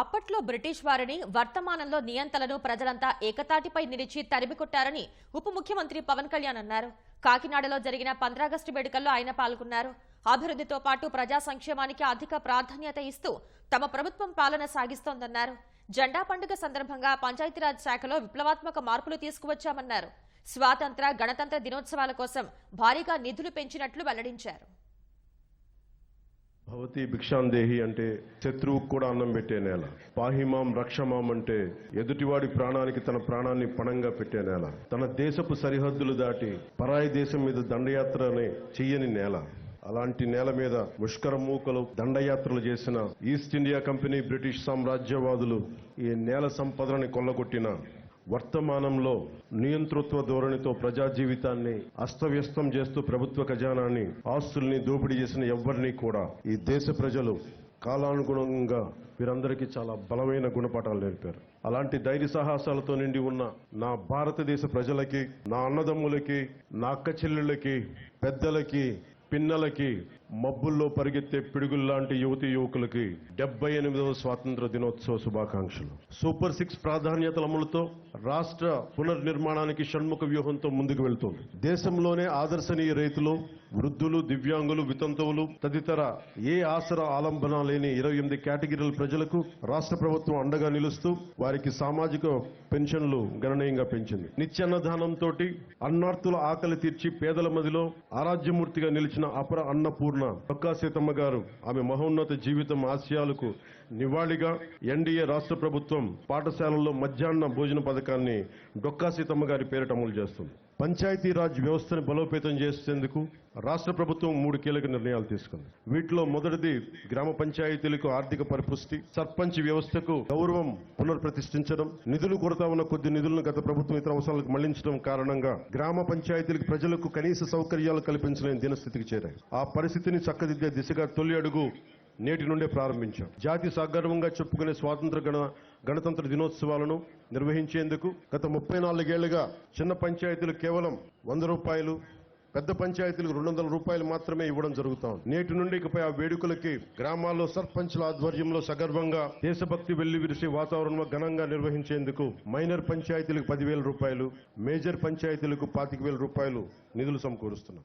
అప్పట్లో బ్రిటిష్ వారిని వర్తమానంలో నియంతలను ప్రజలంతా ఏకతాటిపై నిలిచి తరిమికొట్టారని ఉప ముఖ్యమంత్రి పవన్ కళ్యాణ్ అన్నారు. కాకినాడలో జరిగిన పంద్రాగస్టు వేడుకల్లో ఆయన పాల్గొన్నారు. అభివృద్ధితో పాటు ప్రజా సంక్షేమానికి అధిక ప్రాధాన్యత ఇస్తూ తమ ప్రభుత్వం పాలన సాగిస్తోందన్నారు. జెండా పండుగ సందర్భంగా పంచాయతీరాజ్ శాఖలో విప్లవాత్మక మార్పులు తీసుకువచ్చామన్నారు. స్వాతంత్ర గణతంత్ర దినోత్సవాల కోసం భారీగా నిధులు పెంచినట్లు వెల్లడించారు. భవతి భిక్షాందేహి అంటే శత్రువుకు కూడా అన్నం పెట్టే నేల. పాహిమాం రక్షమాం అంటే ఎదుటివాడి ప్రాణానికి తన ప్రాణాన్ని పణంగా పెట్టే నేల. తన దేశపు సరిహద్దులు దాటి పరాయి దేశం మీద దండయాత్రనే చెయ్యని నేల. అలాంటి నేల మీద ముష్కర మూకలు దండయాత్రలు చేసిన ఈస్ట్ ఇండియా కంపెనీ బ్రిటిష్ సామ్రాజ్యవాదులు ఈ నేల సంపదలని కొల్లగొట్టిన వర్తమానంలో నియంతృత్వ ధోరణితో ప్రజా జీవితాన్ని అస్తవ్యస్తం చేస్తూ ప్రభుత్వ ఖజానాన్ని ఆస్తుల్ని దోపిడీ చేసిన ఎవ్వరినీ కూడా ఈ దేశ ప్రజలు కాలానుగుణంగా వీరందరికీ చాలా బలమైన గుణపాఠాలు నేర్పారు. అలాంటి ధైర్య సాహసాలతో నిండి ఉన్న నా భారతదేశ ప్రజలకి నా అన్నదమ్ములకి నా అక్క చెల్లెళ్ళకి పెద్దలకి పిన్నలకి మబ్బుల్లో పరిగెత్తే పిడుగుల్లాంటి యువతి యువకులకి డెబ్బై ఎనిమిదవ స్వాతంత్ర దినోత్సవ శుభాకాంక్షలు. సూపర్ సిక్స్ ప్రాధాన్యతల అమలుతో రాష్ట్ర పునర్నిర్మాణానికి షణ్ముఖ వ్యూహంతో ముందుకు వెళ్తోంది. దేశంలోనే ఆదర్శనీయ రైతులు వృద్ధులు దివ్యాంగులు వితంతువులు తదితర ఏ ఆసర ఆలంబన లేని ఇరవై ఎనిమిది కేటగిరీల ప్రజలకు రాష్ట్ర ప్రభుత్వం అండగా నిలుస్తూ వారికి సామాజిక పెన్షన్లు గణనీయంగా పెంచింది. నిత్యాన్నదానంతో అన్నార్థుల ఆకలి తీర్చి పేదల మదిలో ఆరాధ్యమూర్తిగా నిలిచిన అపర అన్నపూర్ణ డొక్కా సీతమ్మ గారు ఆమె మహోన్నత జీవితం ఆశయాలకు నివాళిగా ఎన్డీఏ రాష్ట్ర ప్రభుత్వం పాఠశాలల్లో మధ్యాహ్న భోజన పథకాన్ని డొక్కా సీతమ్మ గారి పేరిట అమలు చేస్తుంది. పంచాయతీరాజ్ వ్యవస్థను బలోపేతం చేసేందుకు రాష్ట్ర ప్రభుత్వం మూడు కీలక నిర్ణయాలు తీసుకుంది. వీటిలో మొదటిది గ్రామ పంచాయతీలకు ఆర్థిక పరిపుష్టి సర్పంచ్ వ్యవస్థకు గౌరవం పునర్ప్రతిష్ఠించడం నిధులు కొరత ఉన్న కొద్ది నిధులను గత ప్రభుత్వం ఇతర అవసరాలకు మళ్ళించడం కారణంగా గ్రామ పంచాయతీలకు ప్రజలకు కనీస సౌకర్యాలు కల్పించలేని దినస్థితికి చేరాయి. ఆ పరిస్థితిని చక్కదిద్దే దిశగా తొలి అడుగు నేటి నుండే ప్రారంభించాం. జాతి సగర్వంగా చెప్పుకునే స్వాతంత్ర గణ గణతంత్ర దినోత్సవాలను నిర్వహించేందుకు గత ముప్పై నాలుగేళ్ళుగా చిన్న పంచాయతీలు కేవలం వంద రూపాయలు పెద్ద పంచాయతీలకు రెండు వందల రూపాయలు మాత్రమే ఇవ్వడం జరుగుతాం నేటి నుండి ఇకపై ఆ వేడుకలకి గ్రామాల్లో సర్పంచ్ల ఆధ్వర్యంలో సగర్వంగా దేశభక్తి వెల్లివిరిసే వాతావరణంలో ఘనంగా నిర్వహించేందుకు మైనర్ పంచాయతీలకు పదివేల రూపాయలు మేజర్ పంచాయతీలకు పాతిక వేల రూపాయలు నిధులు సమకూరుస్తున్నాం.